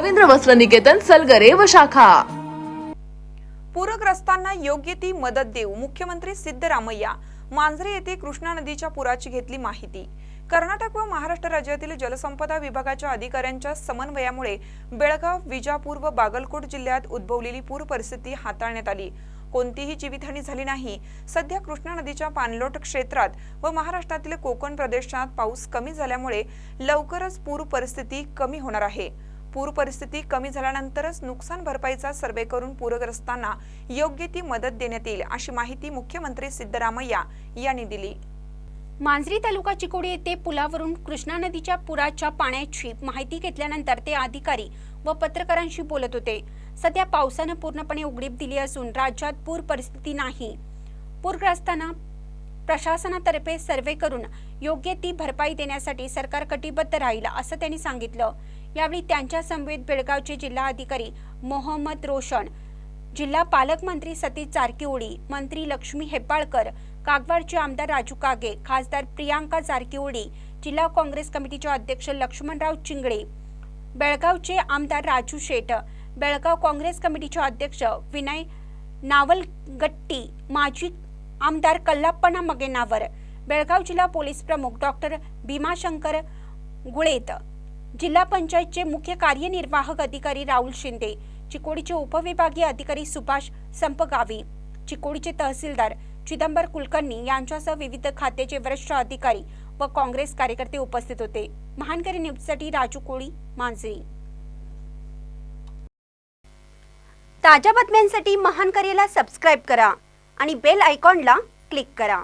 रवींद्र वस्त्र निकेतन सलगरे व शाखा. पूरग्रस्तांना योग्य ती मदत देऊ मुख्यमंत्री सिद्धरामय्या मांजरे येथे कृष्णा नदीच्या पुराची घेतली माहिती. कर्नाटक व महाराष्ट्र राज्यातील जलसंपदा विभागाच्या अधिकाऱ्यांच्या समन्वयामुळे बेळगाव विजापूर व बागलकोट जिल्ह्यात उद्भवलेली पूर परिस्थिती हाताळण्यात आली. कोणतीही जीवितहानी झाली नाही. सध्या कृष्णा नदीच्या पाणलोट क्षेत्रात व महाराष्ट्रातील कोकण प्रदेशात पाऊस कमी झाल्यामुळे लवकरच पूर परिस्थिती कमी होणार आहे. पूर परिस्थिती कमी झाल्यानंतरच नुकसान भरपाईचा सर्वे करून पूरग्रस्तांना योग्य ती मदत देण्यात येईल अशी माहिती मुख्यमंत्री सिद्धरामय्या यांनी दिली. मांजरी तालुका चिकोडी येथे पुलावरून कृष्णा नदीच्या पुराच्या पाण्याची माहिती घेतल्यानंतर ते अधिकारी व पत्रकारांशी बोलत होते. सध्या पावसानं पूर्णपणे उघडीप दिली असून राज्यात पूर परिस्थिती नाही. पूरग्रस्तांना प्रशासनातर्फे सर्वे करून योग्य ती भरपाई देण्यासाठी सरकार कटिबद्ध राहील असं त्यांनी सांगितलं. यावेळी त्यांच्या समवेत बेळगावचे जिल्हाधिकारी मोहम्मद रोशन जिल्हा पालकमंत्री सतीश जारकिहोळी मंत्री लक्ष्मी हेब्बाळकर कागवाडचे आमदार राजू कागे खासदार प्रियांका जारकिहोळी जिल्हा काँग्रेस कमिटीचे अध्यक्ष लक्ष्मणराव चिंगळे बेळगावचे आमदार राजू शेठ बेळगाव काँग्रेस कमिटीचे अध्यक्ष विनय नावलगट्टी माजी आमदार कल्लाप्पना मगेनावर बेळगाव जिल्हा पोलीस प्रमुख डॉक्टर भीमाशंकर गुळेत जिल्हा पंचायतचे मुख्य कार्यनिर्वाहक अधिकारी राहुल शिंदे चिकोडीचे उपविभागीय अधिकारी सुभाष संपगावी चिकोडीचे तहसीलदार चिदंबर कुलकर्णी यांच्यासह विविध खात्याचे वरिष्ठ अधिकारी व काँग्रेस कार्यकर्ते उपस्थित होते. महानकरी न्यूजसाठी राजू कोळी मांजरी. ताज्या बातम्यांसाठी महानकरीला सबस्क्राईब करा आणि बेल आयकॉनला क्लिक करा.